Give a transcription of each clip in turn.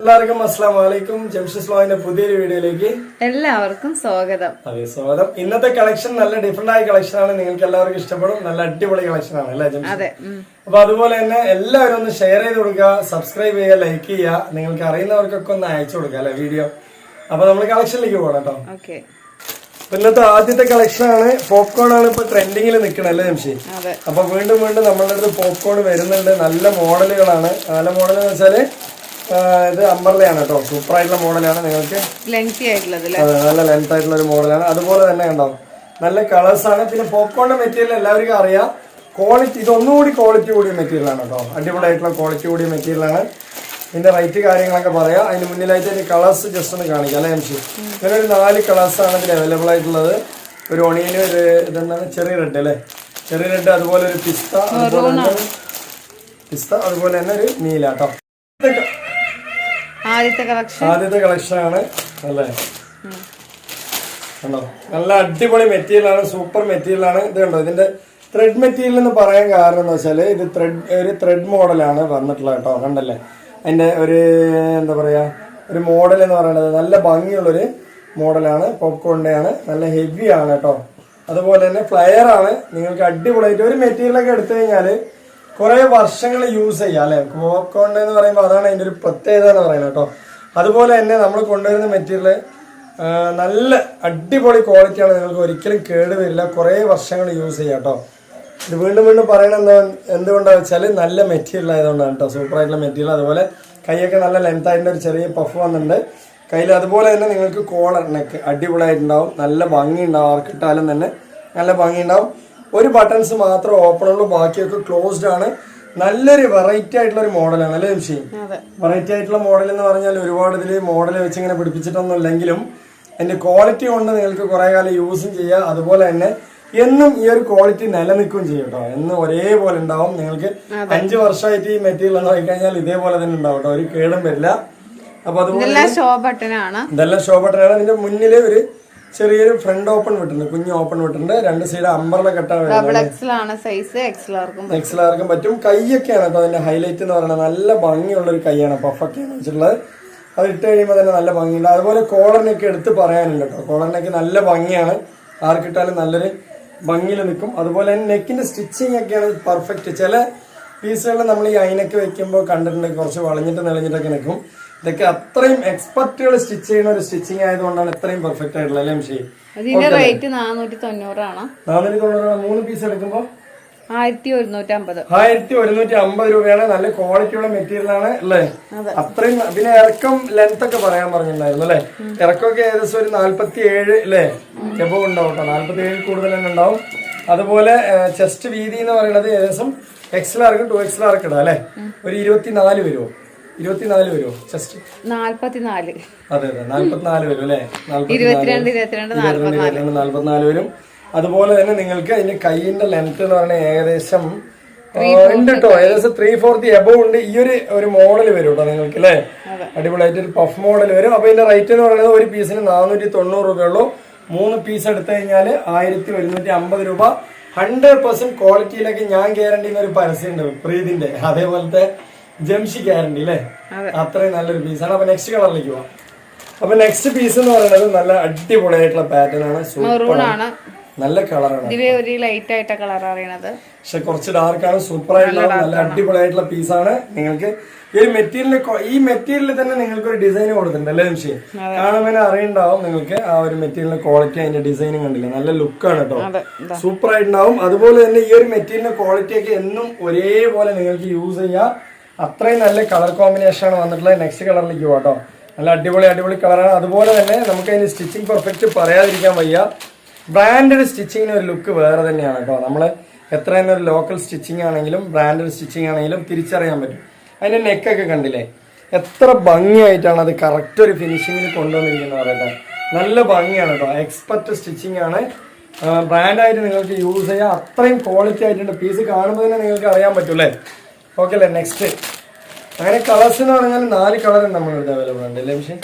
എല്ലാവർക്കും അസ്സാം വലൈക്കും ലോയിന്റെ പുതിയൊരു വീഡിയോയിലേക്ക് എല്ലാവർക്കും സ്വാഗതം. അതെ സ്വാഗതം. ഇന്നത്തെ കളക്ഷൻ നല്ല ഡിഫറെന്റ് ആയ കളക്ഷൻ ആണ്. നിങ്ങൾക്ക് എല്ലാവർക്കും ഇഷ്ടപ്പെടും. നല്ല അടിപൊളി കളക്ഷൻ ആണ് അല്ലേ ജംഷി അതെ. അപ്പൊ അതുപോലെ തന്നെ എല്ലാവരും ഒന്ന് ഷെയർ ചെയ്ത് കൊടുക്കുക സബ്സ്ക്രൈബ് ചെയ്യുക ലൈക്ക് ചെയ്യുക. നിങ്ങൾക്ക് അറിയുന്നവർക്കൊക്കെ ഒന്ന് അയച്ചു കൊടുക്കുക അല്ലെ വീഡിയോ അപ്പൊ നമ്മൾ കളക്ഷനിലേക്ക് പോകണം കേട്ടോ. ഓക്കെ. ഇന്നത്തെ ആദ്യത്തെ കളക്ഷൻ ആണ്. പോപ്കോൺ ആണ് ഇപ്പൊ ട്രെൻഡിങ്ങിൽ നിൽക്കുന്നത് അല്ലേ ജംഷി? അപ്പൊ വീണ്ടും വീണ്ടും നമ്മളുടെ അടുത്ത് പോപ്കോൺ വരുന്നുണ്ട്. നല്ല മോഡലുകളാണ് നല്ല മോഡൽ എന്ന് വെച്ചാൽ ഇത് അമ്പർലയാണ് കേട്ടോ. സൂപ്പർ ആയിട്ടുള്ള മോഡലാണ് നിങ്ങൾക്ക്. ലെങ്തി ആയിട്ടുള്ളത് നല്ല ലെങ്ത് ആയിട്ടുള്ള ഒരു മോഡലാണ്. അതുപോലെ തന്നെ ഉണ്ടോ നല്ല കളേഴ്സ് ആണ്. പിന്നെ പോപ്കോണിന്റെ മെറ്റീരിയൽ എല്ലാവർക്കും അറിയാം. ക്വാളിറ്റി ഇത് ഒന്നുകൂടി ക്വാളിറ്റി കൂടിയ മെറ്റീരിയൽ ആണ് കേട്ടോ. അടിപൊളിയായിട്ടുള്ള ക്വാളിറ്റി കൂടിയ മെറ്റീരിയൽ ആണ്. ഇതിന്റെ റേറ്റ് കാര്യങ്ങളൊക്കെ പറയാം. അതിന് മുന്നിലായിട്ട് അതിന്റെ കളേഴ്സ് ജസ്റ്റ് ഒന്ന് കാണിക്കാം അല്ലേ എംഷി ഇങ്ങനെ ഒരു നാല് കളേഴ്സ് ആണ് ഇതിൽ അവൈലബിൾ ആയിട്ടുള്ളത്. ഒരു ഒണിയന് ഒരു ഇതെന്താണ്? ചെറിയ റെഡ് അല്ലേ? ചെറിയ റെഡ് അതുപോലെ ഒരു പിസ്ത അതുപോലെ പിസ്ത അതുപോലെ തന്നെ ഒരു നീല കേട്ടോ. ആദ്യത്തെ കളക്ഷൻ ആണ് അല്ലേ? കണ്ടോ? നല്ല അടിപൊളി മെറ്റീരിയൽ ആണ് സൂപ്പർ മെറ്റീരിയൽ ആണ്. ഇത് കണ്ടോ? ഇതിന്റെ ത്രെഡ് മെറ്റീരിയൽ എന്ന് പറയാൻ കാരണം എന്ന് വെച്ചാൽ ഇത് ത്രെഡ് ഒരു ത്രെഡ് മോഡലാണ് വന്നിട്ടുള്ളത് കേട്ടോ കണ്ടല്ലേ? അതിന്റെ ഒരു എന്താ പറയാ ഒരു മോഡൽ എന്ന് പറയുന്നത് നല്ല ഭംഗിയുള്ളൊരു മോഡലാണ് പോപ്കോണിന്റെ ആണ് നല്ല ഹെവി ആണ് കേട്ടോ. അതുപോലെ തന്നെ ഫ്ലയർ ആണ്. നിങ്ങൾക്ക് അടിപൊളിയായിട്ട് ഒരു മെറ്റീരിയലൊക്കെ എടുത്തു കഴിഞ്ഞാൽ കുറെ വർഷങ്ങൾ യൂസ് ചെയ്യാം അല്ലെ? കോക്കോണ്ട് എന്ന് പറയുമ്പോൾ അതാണ് അതിന്റെ ഒരു പ്രത്യേകത എന്ന് പറയുന്നത് കേട്ടോ. അതുപോലെ തന്നെ നമ്മൾ കൊണ്ടുവരുന്ന മെറ്റീരിയൽ നല്ല അടിപൊളി ക്വാളിറ്റിയാണ് നിങ്ങൾക്ക് ഒരിക്കലും കേടുവരില്ല കുറേ വർഷങ്ങൾ യൂസ് ചെയ്യാം കേട്ടോ. ഇത് വീണ്ടും വീണ്ടും പറയണത് എന്താ എന്തുകൊണ്ടാണെന്ന് വെച്ചാൽ നല്ല മെറ്റീരിയൽ ആയതുകൊണ്ടാണ് കേട്ടോ. സൂപ്പർ ആയിട്ടുള്ള മെറ്റീരിയൽ അതുപോലെ കൈയൊക്കെ നല്ല ലെങ്ത് ആയിട്ട് ഒരു ചെറിയ പഫ് വന്നിട്ടുണ്ട്. കയ്യിൽ അതുപോലെ തന്നെ നിങ്ങൾക്ക് കോളർ നെക്ക് അടിപൊളിയായിട്ടുണ്ടാവും. നല്ല ഭംഗി ഉണ്ടാവും ആർക്കിട്ടാലും തന്നെ നല്ല ഭംഗി ഉണ്ടാവും ഒരു ബട്ടൺസ് മാത്രം ഓപ്പൺ ഉള്ളൂ ബാക്കിയൊക്കെ ക്ലോസ്ഡ് ആണ്. നല്ലൊരു വെറൈറ്റി ആയിട്ടുള്ള ഒരു മോഡലാണ് അല്ലേ അതെ. വെറൈറ്റി ആയിട്ടുള്ള മോഡൽ എന്ന് പറഞ്ഞാൽ ഒരുപാട് ഇതിൽ മോഡൽ വെച്ച് ഇങ്ങനെ പിടിപ്പിച്ചിട്ടൊന്നും ഇല്ലെങ്കിലും അതിന്റെ ക്വാളിറ്റി കൊണ്ട് നിങ്ങൾക്ക് കുറെ കാലം യൂസും ചെയ്യാം. അതുപോലെ തന്നെ എന്നും ഈ ഒരു ക്വാളിറ്റി നിലനിൽക്കുകയും ചെയ്യും കേട്ടോ. എന്നും ഒരേപോലെ ഉണ്ടാവും. നിങ്ങൾക്ക് അഞ്ച് വർഷമായിട്ട് ഈ മെറ്റീരിയൽ നോക്കി കഴിഞ്ഞാൽ ഇതേപോലെ തന്നെ ഉണ്ടാവും കേട്ടോ. ഒരു കേടും വരില്ല. അപ്പൊ അതുപോലെ ഇതെല്ലാം ഷോ ബട്ടനാണ് അതിന്റെ മുന്നിൽ ഒരു ചെറിയൊരു ഫ്രണ്ട് ഓപ്പൺ വിട്ടുണ്ട് കുഞ്ഞ് ഓപ്പൺ വിട്ടുണ്ട് രണ്ട് സൈഡ് അമ്പറിനെ കെട്ടാൻ സൈസ് എക്സലാർക്കും എക്സലാർക്കും പറ്റും. കൈയൊക്കെയാണ് കേട്ടോ അതിന്റെ ഹൈലൈറ്റ് എന്ന് പറയുന്നത്. നല്ല ഭംഗിയുള്ള ഒരു കൈയാണ് പഫൊക്കെയാണ് വെച്ചിട്ടുള്ളത്. അത് ഇട്ട് കഴിയുമ്പോൾ തന്നെ നല്ല ഭംഗിയുണ്ട്. അതുപോലെ കോളറിനൊക്കെ എടുത്ത് പറയാനുണ്ട് കേട്ടോ. കോളറിനൊക്കെ നല്ല ഭംഗിയാണ്. ആർക്കിട്ടാലും നല്ലൊരു ഭംഗിയിൽ നിൽക്കും. അതുപോലെ തന്നെ നെക്കിന്റെ സ്റ്റിച്ചിങ് ഒക്കെയാണ് പെർഫെക്റ്റ് ചില പീസുകളിൽ നമ്മൾ ഈ അയിനൊക്കെ വെക്കുമ്പോൾ കണ്ടിട്ടുണ്ട് കുറച്ച് വളഞ്ഞിട്ട് നിളഞ്ഞിട്ടൊക്കെ നിൽക്കും. ഇതൊക്കെ അത്രയും എക്സ്പെർട്ടുകൾ സ്റ്റിച്ച് ചെയ്യുന്ന ഒരു സ്റ്റിച്ചിങ് ആയതുകൊണ്ടാണ് ഇത്രയും പെർഫെക്റ്റ് ആയിട്ടുള്ളത് അല്ലേ മിഷി റേറ്റ് നാനൂറ്റി തൊണ്ണൂറാണ് നാനൂറ്റി തൊണ്ണൂറാണ് മൂന്ന് പീസ് എടുക്കുമ്പോൾ ആയിരത്തി ഒരുന്നൂറ്റി അമ്പത് ആയിരത്തി ഒരുന്നൂറ്റി അമ്പത് രൂപയാണ്. നല്ല ക്വാളിറ്റിയുള്ള മെറ്റീരിയൽ ആണ് അല്ലേ? അത്രയും പിന്നെ ഇറക്കം ലെങ്ത് ഒക്കെ പറയാൻ പറഞ്ഞിട്ടുണ്ടായിരുന്നു അല്ലേ? ഇറക്കമൊക്കെ ഏകദേശം ഒരു നാല്പത്തി ഏഴ് അല്ലേ? എബോ ഉണ്ടാവും കേട്ടോ നാല്പത്തി ഏഴ് കൂടുതൽ തന്നെ ഉണ്ടാവും. അതുപോലെ ചെസ്റ്റ് വീതി എന്ന് പറയുന്നത് ഏകദേശം X large two X large ഇടാം അല്ലേ? ഒരു ഇരുപത്തിനാല് വരുമോ ഇരുപത്തിനാല് വരുമോ ജസ്റ്റ് നാല്പത്തിനാല്. അതെ അതെ. നാല്പത്തിനാല് വരും അല്ലേ? ഇരുപത്തിരണ്ട് നാല്പത്തിനാല്. വരും. അതുപോലെ തന്നെ നിങ്ങൾക്ക് അതിന്റെ കൈയിന്റെ ലെങ്ത് എന്ന് പറഞ്ഞാൽ ഏകദേശം ഉണ്ട് കേട്ടോ ഏകദേശം ത്രീ ഫോർത്തി എബവ് ഉണ്ട്. ഈ ഒരു ഒരു മോഡൽ വരും കേട്ടോ നിങ്ങൾക്ക് അല്ലേ? അടിപൊളിയായിട്ട് ഒരു പഫ് മോഡൽ വരും. അപ്പൊ ഇതിന്റെ റേറ്റ് എന്ന് പറയുന്നത് ഒരു പീസിന് നാനൂറ്റി തൊണ്ണൂറ് രൂപയുള്ളൂ മൂന്ന് പീസ് എടുത്തു കഴിഞ്ഞാൽ ആയിരത്തി ഒരുന്നൂറ്റി അമ്പത് രൂപ ഹൺഡ്രഡ് പെർസെന്റ് ക്വാളിറ്റിയിലൊക്കെ ഞാൻ ഗ്യാരണ്ടി ഒരു പരസ്യം ഉണ്ട് പ്രീതിന്റെ അതേപോലത്തെ ജംഷി ഗ്യാരണ്ടി അല്ലേ അത്രയും നല്ലൊരു പീസാണ് അപ്പൊ നെക്സ്റ്റ് കളറിലേക്ക് പോവാം. അപ്പൊ നെക്സ്റ്റ് പീസ് എന്ന് പറയുന്നത് നല്ല അടിപൊളിയായിട്ടുള്ള പാറ്റേൺ ആണ്. സൂപ്പർ ആണ്. നല്ല കളറാണ് ഒരു ലൈറ്റ് ആയിട്ട കളർ അറിയണത്. പക്ഷെ കുറച്ച് ഡാർക്ക് ആണ് സൂപ്പർ ആയിട്ടുള്ള നല്ല അടിപൊളിയായിട്ടുള്ള പീസാണ് നിങ്ങൾക്ക് ഈ മെറ്റീരിയൽ ഈ മെറ്റീരിയലിൽ തന്നെ നിങ്ങൾക്ക് ഒരു ഡിസൈൻ കൊടുത്തിട്ടുണ്ട് അല്ലേ നിമിഷം കാണുമ്പോൾ അറിയുണ്ടാവും നിങ്ങൾക്ക് ആ ഒരു മെറ്റീരിയലിന്റെ ക്വാളിറ്റി അതിന്റെ ഡിസൈനും കണ്ടില്ല? നല്ല ലുക്കാണ് കേട്ടോ സൂപ്പർ ആയിട്ടുണ്ടാവും. അതുപോലെ തന്നെ ഈ ഒരു മെറ്റീരിയലിന്റെ ക്വാളിറ്റി ഒക്കെ എന്നും ഒരേപോലെ നിങ്ങൾക്ക് യൂസ് ചെയ്യാം. അത്രയും നല്ല കളർ കോമ്പിനേഷൻ ആണ് വന്നിട്ടുള്ളത്. നെക്സ്റ്റ് കളറിലേക്ക് പോകാം കേട്ടോ നല്ല അടിപൊളി അടിപൊളി കളറാണ് അതുപോലെ തന്നെ നമുക്ക് അതിന് സ്റ്റിച്ചിങ് പെർഫെക്റ്റ് പറയാതിരിക്കാൻ വയ്യ. ബ്രാൻഡഡ് സ്റ്റിച്ചിങ്ങിന് ഒരു ലുക്ക് വേറെ തന്നെയാണ് കേട്ടോ. നമ്മൾ എത്ര തന്നെ ഒരു ലോക്കൽ സ്റ്റിച്ചിങ് ആണെങ്കിലും ബ്രാൻഡഡ് സ്റ്റിച്ചിങ് ആണെങ്കിലും തിരിച്ചറിയാൻ പറ്റും. അതിന്റെ നെക്കൊക്കെ കണ്ടില്ലേ? എത്ര ഭംഗിയായിട്ടാണ് അത് കറക്റ്റ് ഒരു ഫിനിഷിങ്ങിൽ കൊണ്ടുവന്നിരിക്കുന്നത് പറയട്ടെ നല്ല ഭംഗിയാണ് കേട്ടോ. എക്സ്പെർട്ട് സ്റ്റിച്ചിങ് ആണ്. ബ്രാൻഡായിട്ട് നിങ്ങൾക്ക് യൂസ് ചെയ്യാം. അത്രയും ക്വാളിറ്റി ആയിട്ടുണ്ട്. പീസ് കാണുമ്പോൾ തന്നെ നിങ്ങൾക്ക് അറിയാൻ പറ്റൂലേ ഓക്കെ അല്ലേ നെക്സ്റ്റ് അങ്ങനെ കളേഴ്സ് എന്ന് പറഞ്ഞാൽ നാല് കളർ നമ്മളിവിടെ അവൈലബിൾ ഉണ്ട് അല്ലേ പക്ഷേ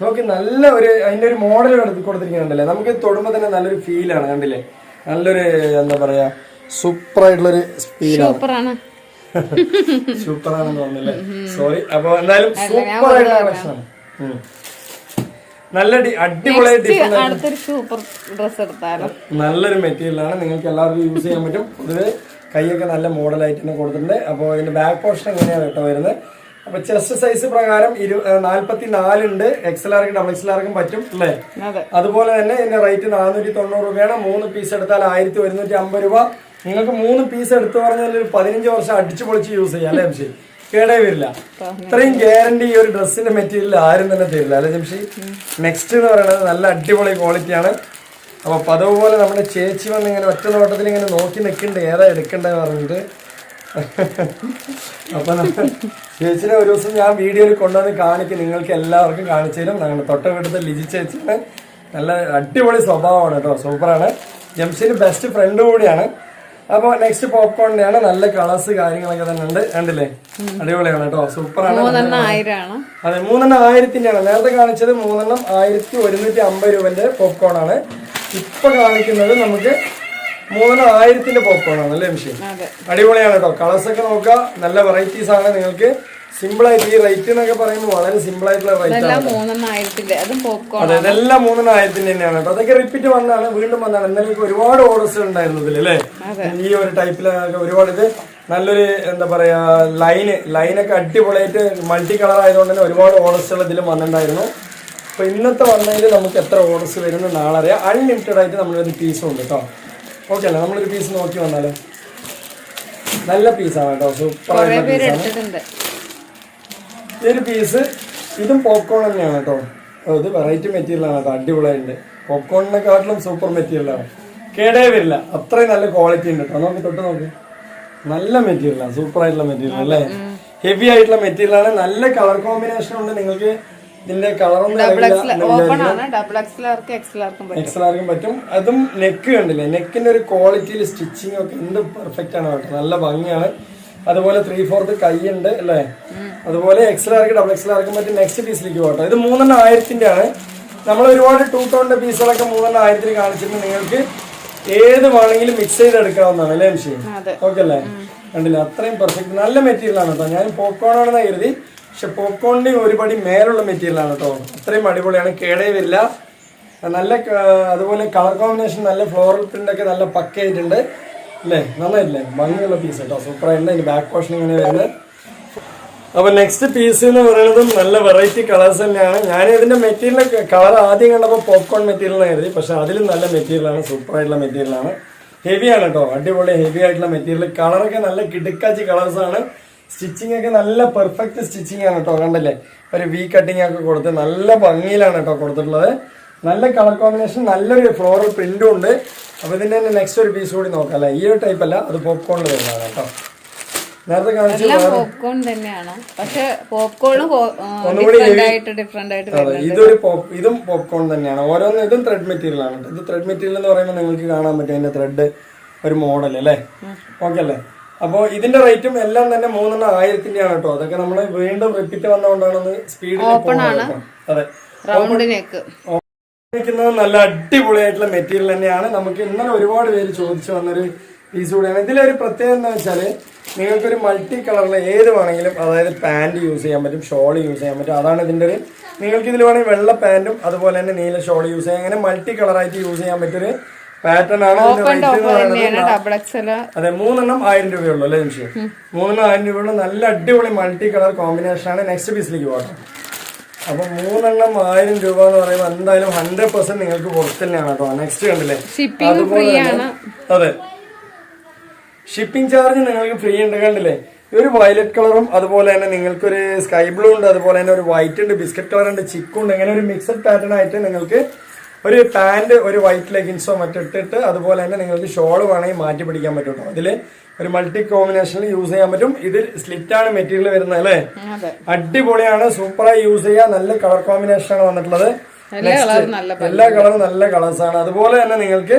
നോക്കി നല്ല ഒരു അതിന്റെ ഒരു മോഡൽ കൊടുത്തിരിക്കുന്നുണ്ടല്ലേ? നമുക്ക് തൊടുമ്പോൾ തന്നെ നല്ലൊരു ഫീൽ ആണ് കണ്ടില്ലേ? നല്ലൊരു എന്താ പറയാ സൂപ്പർ ആയിട്ടുള്ളൊരു ഫീലാണ് സൂപ്പറാണ് സൂപ്പർ ആണെന്ന് തോന്നുന്നില്ലേ? സോറി അപ്പൊ എന്തായാലും സൂപ്പർ ആയിട്ടുള്ള കളക്ഷനാണ് നല്ല ഡി- അടിപൊളിയായിട്ട് നല്ലൊരു മെറ്റീരിയലാണ് നിങ്ങൾക്ക് എല്ലാവർക്കും യൂസ് ചെയ്യാൻ പറ്റും. പൊതുവെ കൈയൊക്കെ നല്ല മോഡലായിട്ട് തന്നെ കൊടുത്തിട്ടുണ്ട്. അപ്പോൾ ഇതിന്റെ ബാക്ക് പോർഷൻ എങ്ങനെയാണ് കേട്ടോ വരുന്നത്? അപ്പൊ ചെസ്റ്റ് സൈസ് പ്രകാരം ഇരു നാല്പത്തി നാലുണ്ട് എക്സൽ ആർക്കും ഡബിൾ എക്സൽ ആർക്കും പറ്റും അല്ലേ? അതുപോലെ തന്നെ ഇതിന്റെ റേറ്റ് നാനൂറ്റി തൊണ്ണൂറ് രൂപയാണ്. മൂന്ന് പീസ് എടുത്താൽ ആയിരത്തി ഒരുന്നൂറ്റി അമ്പത് രൂപ. നിങ്ങൾക്ക് മൂന്ന് പീസ് എടുത്തു പറഞ്ഞാൽ ഒരു പതിനഞ്ച് വർഷം അടിച്ചു പൊളിച്ച് യൂസ് ചെയ്യാം അല്ലേ ജംഷി? കേടേ വരില്ല. ഇത്രയും ഗ്യാരണ്ടി ഈ ഒരു ഡ്രസ്സിന്റെ മെറ്റീരിയൽ ആരും തന്നെ തരില്ല അല്ലെ ജംഷി? നെക്സ്റ്റ് എന്ന് പറയുന്നത് നല്ല അടിപൊളി ക്വാളിറ്റിയാണ് അപ്പൊ പതിവ് പോലെ നമ്മുടെ ചേച്ചി വന്ന് ഇങ്ങനെ ഒറ്റ നോട്ടത്തിൽ ഇങ്ങനെ നോക്കി നിൽക്കുന്നുണ്ട് ഏതാ എടുക്കണ്ടെന്ന് പറഞ്ഞിട്ട്. അപ്പൊ ചേച്ചിനെ ഒരു ദിവസം ഞാൻ വീഡിയോയിൽ കൊണ്ടുവന്ന് കാണിക്കും. നിങ്ങൾക്ക് എല്ലാവർക്കും കാണിച്ചു തരും ഞങ്ങളുടെ തൊട്ട വീട്ടിലത്തെ ലിജി ചേച്ചിന് നല്ല അടിപൊളി സ്വഭാവമാണ് കേട്ടോ. സൂപ്പറാണ്. ജംസിന് ബെസ്റ്റ് ഫ്രണ്ട് കൂടിയാണ്. അപ്പോൾ നെക്സ്റ്റ് പോപ്കോണിന്റെയാണ് നല്ല കളേഴ്സ് കാര്യങ്ങളൊക്കെ തന്നെ ഉണ്ട്. കണ്ടില്ലേ? അടിപൊളിയാണ് കേട്ടോ. സൂപ്പറാണ്. അതെ. മൂന്നെണ്ണം ആയിരത്തിന്റെയാണ് നേരത്തെ കാണിച്ചത് മൂന്നെണ്ണം ആയിരത്തി ഒരുന്നൂറ്റി അമ്പത് രൂപന്റെ പോപ്കോൺ ആണ്. ഇപ്പൊ കാണിക്കുന്നത് നമുക്ക് പോപ്കോൺ ആണ് അല്ലേ മിഷീൻ? അടിപൊളിയാണ് കേട്ടോ. കളേഴ്സ് ഒക്കെ നോക്കുക. നല്ല വെറൈറ്റീസ് ആണ് നിങ്ങൾക്ക്. സിമ്പിൾ ആയിട്ട് ഈ റേറ്റ് എന്നൊക്കെ പറയുമ്പോൾ വളരെ സിമ്പിൾ ആയിട്ടുള്ള റേറ്റ് ആണ് അതെ ഇതെല്ലാം മൂന്നെണ്ണായിരത്തിന്റെ തന്നെയാണ് കേട്ടോ. അതൊക്കെ റിപ്പീറ്റ് വന്നാണ് വീണ്ടും വന്നാണ്. ഇന്നലെ ഒരുപാട് ഓർഡേഴ്സ് ഉണ്ടായിരുന്നു ഇതിൽ അല്ലേ? ഈ ഒരു ടൈപ്പിലൊക്കെ ഒരുപാട് ഇത് നല്ലൊരു എന്താ പറയാ ലൈന് ലൈനൊക്കെ അടിപൊളിയായിട്ട് മൾട്ടി കളർ ആയതുകൊണ്ട് തന്നെ ഒരുപാട് ഓർഡേഴ്സുകൾ ഇതിൽ വന്നിട്ടുണ്ടായിരുന്നു. അപ്പൊ ഇന്നത്തെ വന്നതിൽ നമുക്ക് എത്ര ഓർഡേഴ്സ് വരുന്ന നാളെ അറിയാം അൺലിമിറ്റഡ് ആയിട്ട് നമ്മളൊരു പീസും ഉണ്ട് കേട്ടോ ഓക്കെ അല്ലേ? നമ്മളൊരു പീസ് നോക്കി വന്നാലോ. നല്ല പീസാണ് കേട്ടോ സൂപ്പർ കുറെ ആയിട്ടുള്ള പേര് പീസാണ് ഈ ഒരു പീസ് ഇതും പോപ്കോൺ തന്നെയാണ് കേട്ടോ അത് ഇത് വെറൈറ്റി മെറ്റീരിയലാണ് കേട്ടോ അടിപൊളിയായിട്ടുണ്ട്. പോപ്കോണിനെക്കാട്ടിലും സൂപ്പർ മെറ്റീരിയലാണ് കേടേ വരില്ല. അത്രയും നല്ല ക്വാളിറ്റി ഉണ്ട് കേട്ടോ നോക്കി തൊട്ട് നോക്ക്. നല്ല മെറ്റീരിയലാണ് സൂപ്പർ ആയിട്ടുള്ള മെറ്റീരിയൽ അല്ലേ? ഹെവി ആയിട്ടുള്ള മെറ്റീരിയലാണ് നല്ല കളർ കോമ്പിനേഷൻ ഉണ്ട്. നിങ്ങൾക്ക് ഇതിന്റെ കളറൊന്നും ഓപ്പൺ ആണ്. ഡബിൾ എക്സിലാർക്കും എക്സിലാർക്കും പറ്റും. എക്സലാർക്കും പറ്റും. അതും നെക്ക് കണ്ടില്ലേ? നെക്കിന്റെ ഒരു ക്വാളിറ്റിയിൽ സ്റ്റിച്ചിങ് ഒക്കെ എന്ത് പെർഫെക്റ്റ് ആണ് കേട്ടോ. നല്ല ഭംഗിയാണ്. അതുപോലെ ത്രീ ഫോർത്ത് ഉണ്ട് അല്ലേ? അതുപോലെ എക്സലാർക്ക് ഡബിൾ എക്സലാർക്കും പറ്റും. നെക്സ്റ്റ് പീസിലേക്ക് പോകട്ടോ. ഇത് മൂന്നെണ്ണം ആയിരത്തിന്റെ ആണ് നമ്മൾ ഒരുപാട് ടൂ ടോണിന്റെ പീസുകളൊക്കെ മൂന്നെണ്ണം ആയിരത്തിൽ കാണിച്ചിട്ട് നിങ്ങൾക്ക് ഏത് വേണമെങ്കിലും മിക്സ് ചെയ്ത് എടുക്കാവുന്നതാണ് അല്ലേ മിഷി അതെ. ഓക്കെ അല്ലേ? കണ്ടില്ല? അത്രയും പെർഫെക്റ്റ് നല്ല മെറ്റീരിയൽ ആണ് കേട്ടോ. ഞാൻ പോപ്കോൺ ആണെന്ന് കരുതി. പക്ഷെ പോപ്കോണിന് ഒരുപടി മേലുള്ള മെറ്റീരിയൽ ആണ് കേട്ടോ. അത്രയും അടിപൊളിയാണ് കേടേ വരില്ല. നല്ല അതുപോലെ കളർ കോമ്പിനേഷൻ നല്ല ഫ്ലോറൽ പ്രിന്റ് ഒക്കെ നല്ല പക്കയായിട്ടുണ്ട്. അല്ലേ? നന്നായില്ലേ ഭംഗിയുള്ള പീസ് കേട്ടോ. സൂപ്പർ ആയിട്ടുണ്ട്. അതിന്റെ ബാക്ക് പോർഷൻ ഇങ്ങനെ വരുന്നത്. അപ്പൊ നെക്സ്റ്റ് പീസ് എന്ന് പറയുന്നതും നല്ല വെറൈറ്റി കളേഴ്സ് തന്നെയാണ്. ഞാൻ ഇതിന്റെ മെറ്റീരിയൽ കളർ ആദ്യം കണ്ടപ്പോൾ പോപ്കോൺ മെറ്റീരിയൽ കരുതി. പക്ഷെ അതിലും നല്ല മെറ്റീരിയലാണ് ആയിട്ടുള്ള മെറ്റീരിയലാണ് ആണ്. കേട്ടോ. അടിപൊളി ഹെവി ആയിട്ടുള്ള മെറ്റീരിയൽ. കളറൊക്കെ നല്ല കിടുക്കാച്ചി ആണ്. സ്റ്റിച്ചിങ് ഒക്കെ നല്ല പെർഫെക്റ്റ് സ്റ്റിച്ചിങ് ആണ് കേട്ടോ കണ്ടല്ലേ? ഒരു വി കട്ടിങ് ഒക്കെ കൊടുത്ത് നല്ല ഭംഗിയിലാണ് കേട്ടോ കൊടുത്തിട്ടുള്ളത്. നല്ല കളർ കോമ്പിനേഷൻ നല്ലൊരു ഫ്ലോറൽ പ്രിന്റും ഉണ്ട്. അപ്പൊ ഇതിന്റെ തന്നെ നെക്സ്റ്റ് ഒരു പീസ് കൂടി നോക്കാം അല്ലേ? ഈ ഒരു ടൈപ്പ് അല്ല അത് പോപ്കോണിൽ വരുന്നതാണ് കേട്ടോ നേരത്തെ കാണിച്ചു ഇതൊരു പോപ്പ് ഇതും പോപ്കോൺ തന്നെയാണ്. ഓരോന്നും ഇതും ത്രെഡ് മെറ്റീരിയൽ ആണ് ഇത് ത്രെഡ് മെറ്റീരിയൽ എന്ന് പറയുമ്പോൾ നിങ്ങൾക്ക് കാണാൻ പറ്റും അതിന്റെ ത്രെഡ് ഒരു മോഡൽ അല്ലേ? ഓക്കെ അല്ലേ? അപ്പോൾ ഇതിന്റെ റേറ്റും എല്ലാം തന്നെ മൂന്നെണ്ണം ആയിരത്തിന്റെ ആണ് കേട്ടോ. അതൊക്കെ നമ്മൾ വീണ്ടും റിപ്പീറ്റ് വന്നുകൊണ്ടാണ് സ്പീഡിൽ പോകുന്നത് അതെ. ഉപയോഗിക്കുന്നത് നല്ല അടിപൊളിയായിട്ടുള്ള മെറ്റീരിയൽ തന്നെയാണ്. നമുക്ക് ഇന്നലെ ഒരുപാട് പേര് ചോദിച്ചു വന്നൊരു പീസ് കൂടിയാണ്. ഇതിലൊരു പ്രത്യേകത എന്താ വെച്ചാൽ നിങ്ങൾക്കൊരു മൾട്ടി കളറിൽ ഏത് വേണമെങ്കിലും അതായത് പാന്റ് യൂസ് ചെയ്യാൻ പറ്റും ഷോൾ യൂസ് ചെയ്യാൻ പറ്റും. അതാണ് ഇതിന്റെ ഒരു നിങ്ങൾക്ക് ഇതിൽ വേണമെങ്കിൽ വെള്ള പാന്റും അതുപോലെ തന്നെ നീല ഷോൾ യൂസ് ചെയ്യാം. അങ്ങനെ മൾട്ടി കളറായിട്ട് യൂസ് ചെയ്യാൻ പറ്റിയൊരു പാറ്റേൺ ആണ് ഡബിൾ എക്സൽ അതെ മൂന്നെണ്ണം ആയിരം രൂപയുള്ളൂ അല്ലേ നിമിഷം? മൂന്നെണ്ണം ആയിരം രൂപയുള്ള. നല്ല അടിപൊളി മൾട്ടി കളർ കോമ്പിനേഷൻ ആണ് നെക്സ്റ്റ് പീസിലേക്ക് പോകട്ടെ അപ്പൊ മൂന്നെണ്ണം ആയിരം രൂപ എന്ന് പറയുമ്പോൾ എന്തായാലും ഹൺഡ്രഡ് പെർസെന്റ് നിങ്ങൾക്ക് പുറത്ത് തന്നെയാണ് കേട്ടോ. നെക്സ്റ്റ് കണ്ടില്ലേ? അതെ. ഷിപ്പിംഗ് ചാർജ് നിങ്ങൾക്ക് ഫ്രീ ഉണ്ട്. കണ്ടില്ലേ? ഒരു വയലറ്റ് കളറും അതുപോലെ തന്നെ നിങ്ങൾക്കൊരു സ്കൈ ബ്ലൂ ഉണ്ട്. അതുപോലെ തന്നെ ഒരു വൈറ്റ് ഉണ്ട് ബിസ്ക്കറ്റ് കളർ ഉണ്ട് ചിക്കുണ്ട് അങ്ങനെ ഒരു മിക്സഡ് പാറ്റേൺ ആയിട്ട് നിങ്ങൾക്ക് ഒരു പാന്റ് ഒരു വൈറ്റ് ലെഗിൻസോ മറ്റിട്ടിട്ട് അതുപോലെ തന്നെ നിങ്ങൾക്ക് ഷോൾ വേണമെങ്കിൽ മാറ്റി പിടിക്കാൻ പറ്റും കേട്ടോ അതിൽ ഒരു മൾട്ടി കോമ്പിനേഷനിൽ യൂസ് ചെയ്യാൻ പറ്റും. ഇതിൽ സ്ലിറ്റ് ആണ് മെറ്റീരിയൽ വരുന്നത് അല്ലേ? അടിപൊളിയാണ്. സൂപ്പറായി യൂസ് ചെയ്യാൻ നല്ല കളർ കോമ്പിനേഷൻ ആണ് വന്നിട്ടുള്ളത്. എല്ലാ കളറും നല്ല എല്ലാ കളറും നല്ല കളേഴ്സ് ആണ്. അതുപോലെ തന്നെ നിങ്ങൾക്ക്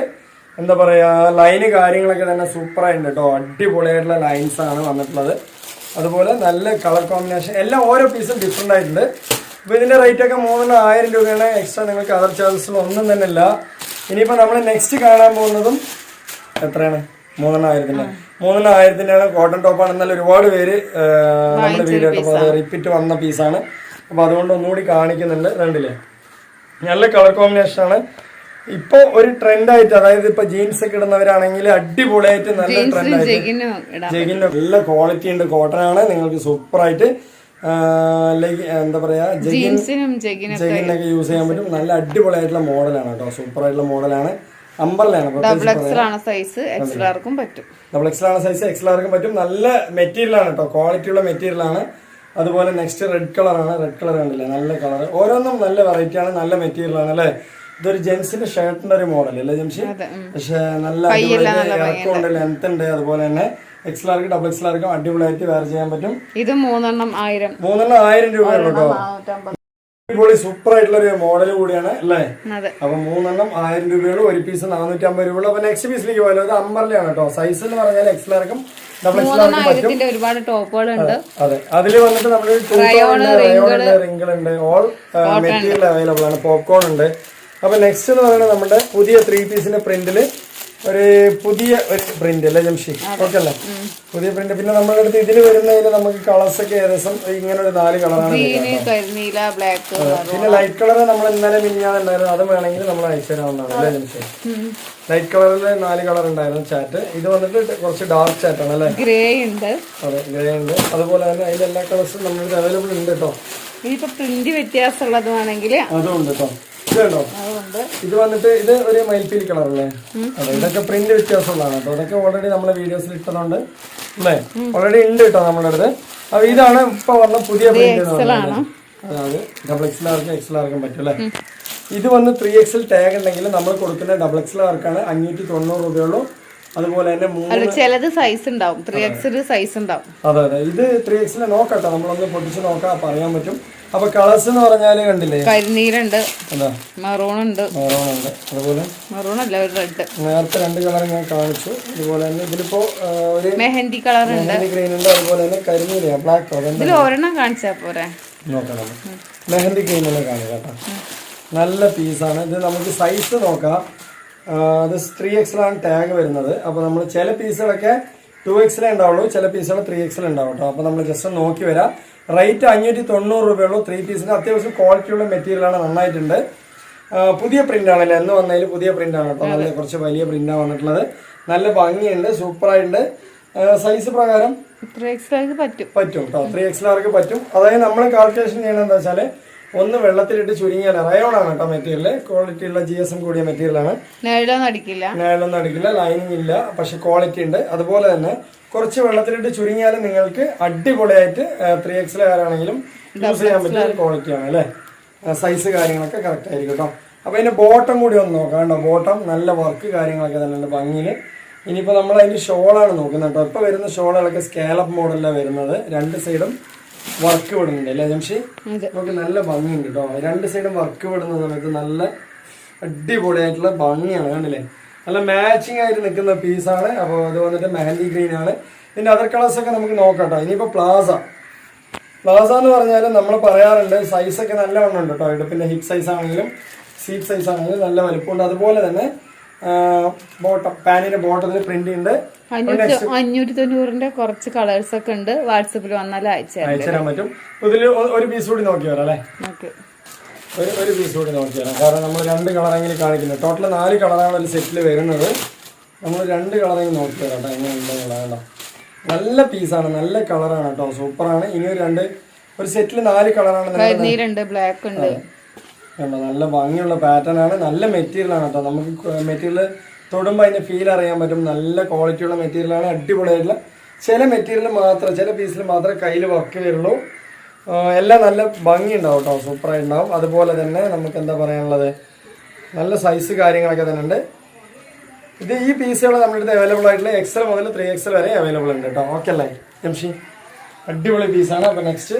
എന്താ പറയാ ലൈന് കാര്യങ്ങളൊക്കെ തന്നെ സൂപ്പറായിട്ടുണ്ട് കേട്ടോ അടിപൊളിയായിട്ടുള്ള ലൈൻസ് ആണ് വന്നിട്ടുള്ളത്. അതുപോലെ നല്ല കളർ കോമ്പിനേഷൻ എല്ലാം ഓരോ പീസും ഡിഫറെന്റ് ആയിട്ടുണ്ട്. അപ്പൊ ഇതിന്റെ റേറ്റ് ഒക്കെ മൂന്നെണ്ണം ആയിരം രൂപയാണ് എക്സ്ട്രാ നിങ്ങൾക്ക് അതർ ചാർജസ് ഒന്നും തന്നെ ഇല്ല. ഇനിയിപ്പോ നമ്മൾ നെക്സ്റ്റ് കാണാൻ പോകുന്നതും എത്രയാണ്? മൂന്നെണ്ണായിരത്തിന്റെ മൂന്നെണ്ണായിരത്തിന്റെയാണ് കോട്ടൺ ടോപ്പാണ് എന്നാൽ ഒരുപാട് പേര് നമ്മുടെ വീഡിയോ റിപ്പീറ്റ് വന്ന പീസാണ് അപ്പൊ അതുകൊണ്ട് ഒന്നുകൂടി കാണിക്കുന്നുണ്ട്. രണ്ടില്ലേ നല്ല കളർ കോമ്പിനേഷൻ ആണ്. ഇപ്പൊ ഒരു ട്രെൻഡ് ആയിട്ട് അതായത് ഇപ്പൊ ജീൻസ് ഒക്കെ ഇടുന്നവരാണെങ്കിൽ അടിപൊളിയായിട്ട് നല്ല ട്രെൻഡ് ആയിട്ട് ജെഗിന് ജെഗിന്റെ നല്ല ക്വാളിറ്റി ഉണ്ട്. കോട്ടൺ ആണ്. നിങ്ങൾക്ക് സൂപ്പർ ആയിട്ട് ലൈക്ക് എന്താ പറയാ ജഗിനും ജീൻസിനും ജെഗിനും യൂസ് ചെയ്യാൻ പറ്റും. നല്ല അടിപൊളിയായിട്ടുള്ള മോഡലാണ് കേട്ടോ. സൂപ്പർ ആയിട്ടുള്ള മോഡലാണ് ഡബിൾ എക്സൽ ആണ് സൈസ് എക്സലാർക്കും പറ്റും ഡബിൾ എക്സൽ ആണ് സൈസ് എക്സൽ ആർക്കും പറ്റും. നല്ല മെറ്റീരിയൽ ആണ് കേട്ടോ. ക്വാളിറ്റി ഉള്ള മെറ്റീരിയൽ ആണ്. അതുപോലെ നെക്സ്റ്റ് റെഡ് കളർ ആണ്. റെഡ് കളർ കണ്ടില്ലേ? നല്ല കളർ ഓരോന്നും നല്ല വെറൈറ്റി ആണ്. നല്ല മെറ്റീരിയൽ ആണ് അല്ലേ? ഇതൊരു ജെൻസിന്റെ ഷർട്ടിന്റെ ഒരു മോഡൽ അല്ലേ ജംഷി പക്ഷെ നല്ല ഇറക്കമുണ്ട് ലെങ്ത് ഉണ്ട്. അതുപോലെ തന്നെ എക്സൽ ലാർക്ക് ഡബിൾ എക്സ് ആർക്കും അടിപൊളിയായിട്ട് വേറെ ചെയ്യാൻ പറ്റും. ഇത് മൂന്നെണ്ണം ആയിരം. മൂന്നെണ്ണം ആയിരം രൂപയാണ് കേട്ടോ. അടിപൊളി സൂപ്പർ ആയിട്ടുള്ള ഒരു മോഡൽ കൂടിയാണ് അല്ലേ? അതെ. അപ്പൊ മൂന്നെണ്ണം ആയിരം രൂപയുള്ളൂ ഒരു പീസ് നാനൂറ്റി അമ്പത് രൂപ അപ്പൊ നെക്സ്റ്റ് പീസിലേക്ക് പോയാലോ അത് അമ്പറിലാണ് കേട്ടോ. സൈസ് എന്ന് പറഞ്ഞാൽ എക്സ് ലാർക്കും ഡബിൾ എക്സ് പറ്റും. ഒരുപാട് ടോപ്പുകളുണ്ട് അതെ. അതിൽ വന്നിട്ട് നമ്മൾ റയോൺ ഉണ്ട്. റിങ്കിൾ ഉണ്ട്. ഓൾ മെറ്റീരിയൽ അവൈലബിൾ ആണ്. പോപ്കോൺ ഉണ്ട്. അപ്പൊ നെക്സ്റ്റ് എന്ന് പറയുന്നത് നമ്മുടെ പുതിയ ത്രീ പീസിന്റെ പ്രിന്റിൽ ഒരു പുതിയ ഒരു പ്രിന്റ് അല്ലേ ജംഷി ഓക്കെ അല്ലേ? പുതിയ പ്രിന്റ് പിന്നെ നമ്മുടെ അടുത്ത് ഇതിൽ വരുന്നതിൽ നമുക്ക് കളേഴ്സ് ഒക്കെ ഏകദേശം ഇങ്ങനെ ഒരു നാല് കളറാണ് പിന്നെ ലൈറ്റ് കളർ നമ്മൾ ഇന്നലെ മിനിഞ്ഞാന്നുണ്ടായിരുന്നു അത് വേണമെങ്കിൽ നമ്മൾ അയച്ചു തരാവുന്നതാണ് അല്ലേ ജംഷി ലൈറ്റ് കളറിൽ നാല് കളർ ഉണ്ടായിരുന്നു ചാറ്റ് ഇത് വന്നിട്ട് കുറച്ച് ഡാർക്ക് ചാറ്റാണ് അല്ലേ? ഗ്രേ ഉണ്ട്. അതെ ഗ്രേ ഉണ്ട്. അതുപോലെ തന്നെ അതിന്റെ എല്ലാ കളേഴ്സും നമ്മുടെ അവൈലബിൾ ഉണ്ട് കേട്ടോ. ഇനിയിപ്പോ പ്രിന്റ് വ്യത്യാസമുള്ളത് വേണമെങ്കിൽ അതും ഉണ്ട് കേട്ടോ. ഇത് വന്നിട്ട് ഇത് ഒരു മയിൽപ്പീലി കളർ അല്ലേ അതെ ഇതൊക്കെ പ്രിന്റ് വ്യത്യാസമുള്ളതാണ്. കേട്ടോ ഇതൊക്കെ ഓൾറെഡി നമ്മളെ വീഡിയോസിൽ ഇട്ടതുകൊണ്ട് അല്ലേ? ഓൾറെഡി ഉണ്ട് കേട്ടോ നമ്മുടെ അടുത്ത്. അപ്പൊ ഇതാണ് ഇപ്പൊ വന്ന പുതിയ പ്രിന്റ് എന്ന് പറയുന്നത് അതായത് ഡബിൾ എക്സിൽ ആർക്കും എക്സിൽ ആർക്കും പറ്റും അല്ലേ? ഇത് വന്ന് ത്രീ എക്സിൽ ടാഗ് ഉണ്ടെങ്കിൽ നമ്മൾ കൊടുക്കുന്ന ഡബിൾ എക്സിൽ ആർക്കാണ് അഞ്ഞൂറ്റി തൊണ്ണൂറ് രൂപയുള്ളൂ അതുപോലെ തന്നെ മൂന്ന് ചിലത് സൈസ് ഉണ്ടാവും. ത്രീ എക്സിൽ സൈസ് ഉണ്ടാവും. അതെ അതെ. ഇത് ത്രീ എക്സിൽ നോക്കട്ടോ നമ്മളൊന്ന് പൊട്ടിച്ച് നോക്കാം പറയാൻ പറ്റും. അപ്പൊ കളേഴ്സ് എന്ന് പറഞ്ഞാൽ കണ്ടില്ലേ? കരിനീരുണ്ട്. മെറൂൺ ഉണ്ട്. മെറൂൺ ഉണ്ട്. അതുപോലെ? മെറൂൺ അല്ല ഒരു റെഡ് നേരത്തെ രണ്ട് കളർ ഞാൻ കാണിച്ചു. അതുപോലെ തന്നെ ഇതിലിപ്പോ ഒരു മെഹന്തി കളർ ഉണ്ട്. ഗ്രീൻ ഉണ്ട്. അതുപോലെ തന്നെ കരിനീര ബ്ലാക്ക് ഉണ്ട് ഇതിൽ ഒരെണ്ണം കാണിച്ചാ പോരെ? നോക്കണം. മെഹന്തി ഗ്രീൻ തന്നെ കാണുക നല്ല പീസാണ് ഇത് നമുക്ക് സൈസ് നോക്കാം. അത് ത്രീ എക്സിലാണ് ടാഗ് വരുന്നത്. അപ്പോൾ നമ്മൾ ചില പീസുകളൊക്കെ ടു എക്സിലേ ഉണ്ടാവുള്ളൂ. ചില പീസുകൾ ത്രീ എക്സിൽ ഉണ്ടാവും കേട്ടോ. അപ്പോൾ നമ്മൾ ജസ്റ്റ് നോക്കി വരാം. റേറ്റ് അഞ്ഞൂറ്റി തൊണ്ണൂറ് രൂപയുള്ളൂ ത്രീ പീസിന് അത്യാവശ്യം ക്വാളിറ്റിയുള്ള മെറ്റീരിയലാണ് നന്നായിട്ടുണ്ട്. പുതിയ പ്രിന്റ് ആണല്ലേ? എന്ന് വന്നതിൽ പുതിയ പ്രിന്റ് ആണ് കേട്ടോ. നല്ല കുറച്ച് വലിയ പ്രിന്റാണ് വന്നിട്ടുള്ളത്. നല്ല ഭംഗിയുണ്ട് സൂപ്പറായിട്ടുണ്ട് സൈസ് പ്രകാരം പറ്റും? പറ്റും കേട്ടോ. ത്രീ എക്സ് ലാർക്ക് പറ്റും. അതായത് നമ്മൾ കാൽക്കുലേഷൻ ചെയ്യണത് എന്താ വെച്ചാൽ ഒന്ന് വെള്ളത്തിലിട്ട് ചുരുങ്ങിയാൽ റയോൺ ആണ് കേട്ടോ മെറ്റീരിയൽ ക്വാളിറ്റി ഉള്ള ജി എസ് എം കൂടിയ മെറ്റീരിയലാണ് ആണ്. അടിക്കില്ല നേലൊന്നും അടിക്കില്ല ലൈനിങ് ഇല്ല പക്ഷെ ക്വാളിറ്റി ഉണ്ട്. അതുപോലെ തന്നെ കുറച്ച് വെള്ളത്തിലിട്ട് ചുരുങ്ങിയാലും നിങ്ങൾക്ക് അടിപൊളിയായിട്ട് ത്രീ എക്സിലാണെങ്കിലും യൂസ് ചെയ്യാൻ പറ്റിയ ക്വാളിറ്റി ആണ് അല്ലേ? സൈസ് കാര്യങ്ങളൊക്കെ കറക്റ്റ് ആയിരിക്കും കേട്ടോ. അപ്പൊ അതിന്റെ ബോട്ടം കൂടി ഒന്ന് നോക്കാം കേട്ടോ. ബോട്ടം നല്ല വർക്ക് കാര്യങ്ങളൊക്കെ തന്നെ ഉണ്ട് ഭംഗിയിൽ ഇനിയിപ്പോൾ നമ്മൾ അതിന്റെ ഷോളാണ് നോക്കുന്നത് കേട്ടോ. ഇപ്പൊ വരുന്ന ഷോളുകളൊക്കെ സ്കേലപ്പ് മോഡലിലാണ് വരുന്നത്. രണ്ട് സൈഡും വർക്ക് വിടുന്നുണ്ട് അല്ലേ ജംഷി? നമുക്ക് നല്ല ഭംഗിയുണ്ട് കേട്ടോ രണ്ട് സൈഡും വർക്ക് വിടുന്ന സമയത്ത് നല്ല അടിപൊളിയായിട്ടുള്ള ഭംഗിയാണ് കണ്ടില്ലേ? നല്ല മാച്ചിങ് ആയിട്ട് നിൽക്കുന്ന പീസാണ് അപ്പോൾ അത് വന്നിട്ട് മെഹന്തി ഗ്രീൻ ആണ്. ഇതിന്റെ അതർ കളേഴ്സ് ഒക്കെ നമുക്ക് നോക്കാം കേട്ടോ ഇനിയിപ്പോൾ പ്ലാസ പ്ലാസ എന്ന് പറഞ്ഞാൽ നമ്മൾ പറയാറുണ്ട് സൈസ് ഒക്കെ നല്ല വണ്ണം ഉണ്ട് കേട്ടോ ഇടുപ്പിന്റെ ഹിപ്പ് സൈസ് ആണെങ്കിലും സീറ്റ് സൈസ് ആണെങ്കിലും നല്ല വലുപ്പമുണ്ട്. അതുപോലെ തന്നെ ബോട്ടം പാനിന്റെ ബോട്ടത്തിൽ പ്രിന്റ് ഉണ്ട് അഞ്ഞൂറ്റി തൊണ്ണൂറിന്റെ കുറച്ച് കളേഴ്സ് ഒക്കെ ഉണ്ട്. വാട്സപ്പിൽ വന്നാൽ അയച്ചു അയച്ചു തരാൻ പറ്റും. ഇതിൽ ഒരു പീസ് കൂടി നോക്കി വരാം അല്ലേ? ഒരു ഒരു പീസ് കൂടി നോക്കി വരാം. കാരണം നമ്മൾ രണ്ട് കളറെങ്കിലും കാണിക്കുന്നത് ടോട്ടൽ നാല് കളറാണ് ഒരു സെറ്റിൽ വരുന്നത്. നമ്മൾ രണ്ട് കളറെങ്കിലും നോക്കി വരാം കേട്ടോ. എങ്ങനെയുണ്ടെന്നുള്ള കേട്ടോ നല്ല പീസാണ് നല്ല കളറാണ് കേട്ടോ. സൂപ്പറാണ് ഇനി ഒരു രണ്ട് ഒരു സെറ്റിൽ നാല് കളറാണ് ബ്ലാക്ക് ഉണ്ട്. കണ്ടോ നല്ല ഭംഗിയുള്ള പാറ്റേൺ ആണ്. നല്ല മെറ്റീരിയൽ ആണ് കേട്ടോ. നമുക്ക് മെറ്റീരിയൽ തൊടുമ്പോൾ അതിന്റെ ഫീൽ അറിയാൻ പറ്റും. നല്ല ക്വാളിറ്റിയുള്ള മെറ്റീരിയൽ ആണ്. അടിപൊളിയായിട്ടുള്ള ചില മെറ്റീരിയൽ മാത്രം ചില പീസിൽ മാത്രമേ കയ്യിൽ വർക്ക് വരുള്ളൂ. എല്ലാം നല്ല ഭംഗി ഉണ്ടാവും കേട്ടോ. സൂപ്പറായി ഉണ്ടാവും അതുപോലെ തന്നെ നമുക്ക് എന്താ പറയാനുള്ളത്? നല്ല സൈസ് കാര്യങ്ങളൊക്കെ തന്നെ ഉണ്ട്. ഇത് ഈ പീസുകൾ നമ്മുടെ അടുത്ത് അവൈലബിൾ ആയിട്ടുള്ള എക്സൽ മുതൽ ത്രീ എക്സൽ വരെ അവൈലബിൾ ഉണ്ട് കേട്ടോ. ഓക്കെ അല്ലേ? ജംഷി? അടിപൊളി പീസാണ് അപ്പോൾ നെക്സ്റ്റ്